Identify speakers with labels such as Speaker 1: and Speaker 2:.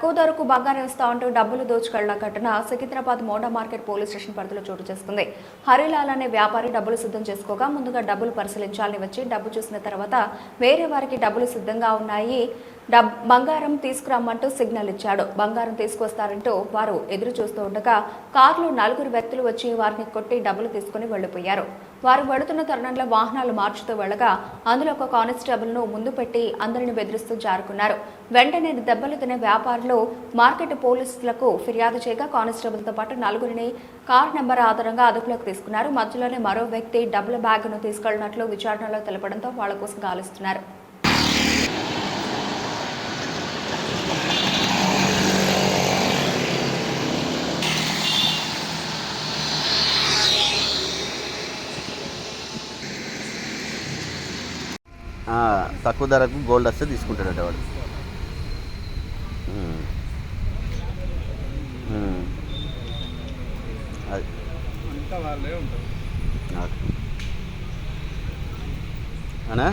Speaker 1: తులాలకు బంగారం ఇస్తా ఉంటూ డబ్బులు దోచుకెళ్ళిన ఘటన Secunderabad Monda market police station పరిధిలో చోటు చేసుకుంది. హరిలాల్ అనే వ్యాపారి డబ్బులు సిద్ధం చేసుకోగా ముందుగా డబ్బులు పరిశీలించాలని వచ్చి డబ్బు చూసిన తర్వాత వేరే వారికి డబ్బులు సిద్ధంగా ఉన్నాయి. బంగారం తీసుకురమ్మంటూ సిగ్నల్ ఇచ్చాడు. బంగారం తీసుకొస్తారంటూ వారు ఎదురు చూస్తూ ఉండగా కారులో నలుగురు వ్యక్తులు వచ్చి వారిని కొట్టి డబ్బులు తీసుకుని వెళ్ళిపోయారు వారు వెళుతున్న తరుణంలో వాహనాలు మార్చుతూ వెళ్ళగా అందులో ఒక కానిస్టేబుల్ను ముందు పెట్టి అందరిని బెదిరిస్తూ జారుకున్నారు. వెంటనే దెబ్బలు తినే వ్యాపారులు మార్కెట్ పోలీసులకు ఫిర్యాదు చేయగా కానిస్టేబుల్తో పాటు నలుగురిని కార్ నెంబర్ ఆధారంగా అదుపులోకి తీసుకున్నారు. మధ్యలోనే మరో వ్యక్తి డబ్బుల బ్యాగ్ను తీసుకెళ్ళినట్లు విచారణలో తెలపడంతో వాళ్ళ కోసం గాలిస్తున్నారు.
Speaker 2: తక్కువ ధరకు గోల్డ్ వస్తే తీసుకుంటాడట వాడు. అది.